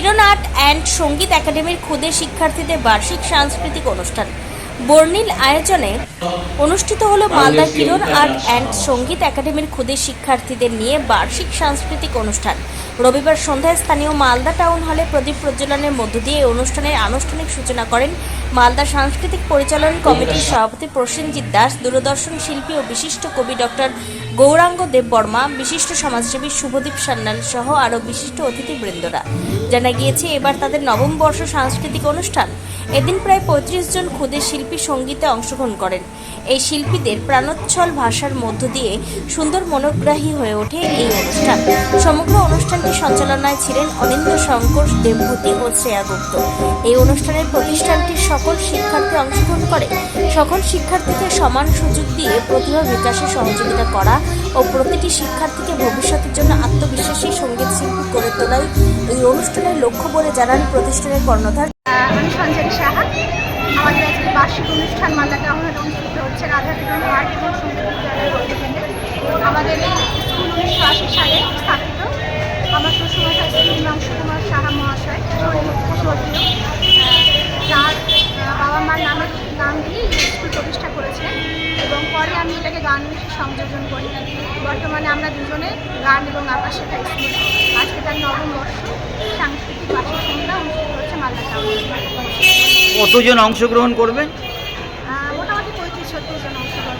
Kiran art and সংগীত একাডেমির খুদে শিক্ষার্থীদের বার্ষিক সাংস্কৃতিক অনুষ্ঠান। বর্ণিল আয়োজনে অনুষ্ঠিত হলো মালদা কিরণ আর্ট অ্যান্ড সংগীত একাডেমির ক্ষুদে শিক্ষার্থীদের নিয়ে বার্ষিক সাংস্কৃতিক অনুষ্ঠান। রবিবার সন্ধ্যায় স্থানীয় মালদা টাউন হলে প্রদীপ প্রজ্বলনের মধ্য দিয়ে এই অনুষ্ঠানের আনুষ্ঠানিক সূচনা করেন মালদা সাংস্কৃতিক পরিচালন কমিটির সভাপতি প্রসেনজিৎ দাস, দূরদর্শন শিল্পী ও বিশিষ্ট কবি ডক্টর গৌরাঙ্গ দেববর্মা বিশিষ্ট সমাজসেবী শুভদীপ সান্যাল সহ আরও বিশিষ্ট অতিথিবৃন্দরা। জানা গিয়েছে, এবার তাদের নবম বর্ষ সাংস্কৃতিক অনুষ্ঠান। এদিন প্রায় পঁয়ত্রিশ জন ক্ষুদে শিল্পী সঙ্গীতে অংশগ্রহণ করেন। এই শিল্পীদের প্রাণোচ্ছল ভাষার মধ্য দিয়ে সুন্দর মনোগ্রাহী হয়ে ওঠে এই অনুষ্ঠান। সমগ্র অনুষ্ঠানটি সঞ্চালনায় ছিলেন অনিন্দ শঙ্কর দেবভূতি ও শ্রেয়া গুপ্ত। এই অনুষ্ঠানের প্রতিষ্ঠানটির সকল শিক্ষার্থী অংশগ্রহণ করে, সকল শিক্ষার্থীকে সমান সুযোগ দিয়ে প্রতিভা বিকাশে সহযোগিতা করা ও প্রতিটি শিক্ষার্থীকে ভবিষ্যতের জন্য আত্মবিশ্বাসী সংগীত শিল্পী করে তোলাই এই অনুষ্ঠানের লক্ষ্য বলে জানান প্রতিষ্ঠানের কর্ণধার। আমি সঞ্জয় সাহা। আমাদের আজকে বার্ষিক অনুষ্ঠান অনুষ্ঠিত হচ্ছে আমাদের স্কুল উনিশশো আশি সালে স্থাপিত। আমার শ্বশুরমশাই শ্রী হিমাংশু কুমার সাহা মহাশয় দিয়ে স্কুল প্রতিষ্ঠা করেছিলেন এবং পরে আমি এটাকে গান সংযোজন করি। বর্তমানে আমরা দুজনে গান এবং আঁকা শেখা স্কুলে। আজকে তার নবম বর্ষ সাংস্কৃতিক বার্ষিক সন্ধ্যা অনুষ্ঠিত হচ্ছে মালদা কতজন অংশগ্রহণ করবে? মোটামুটি পঁয়ত্রিশ ছত্রিশ জন অংশগ্রহণ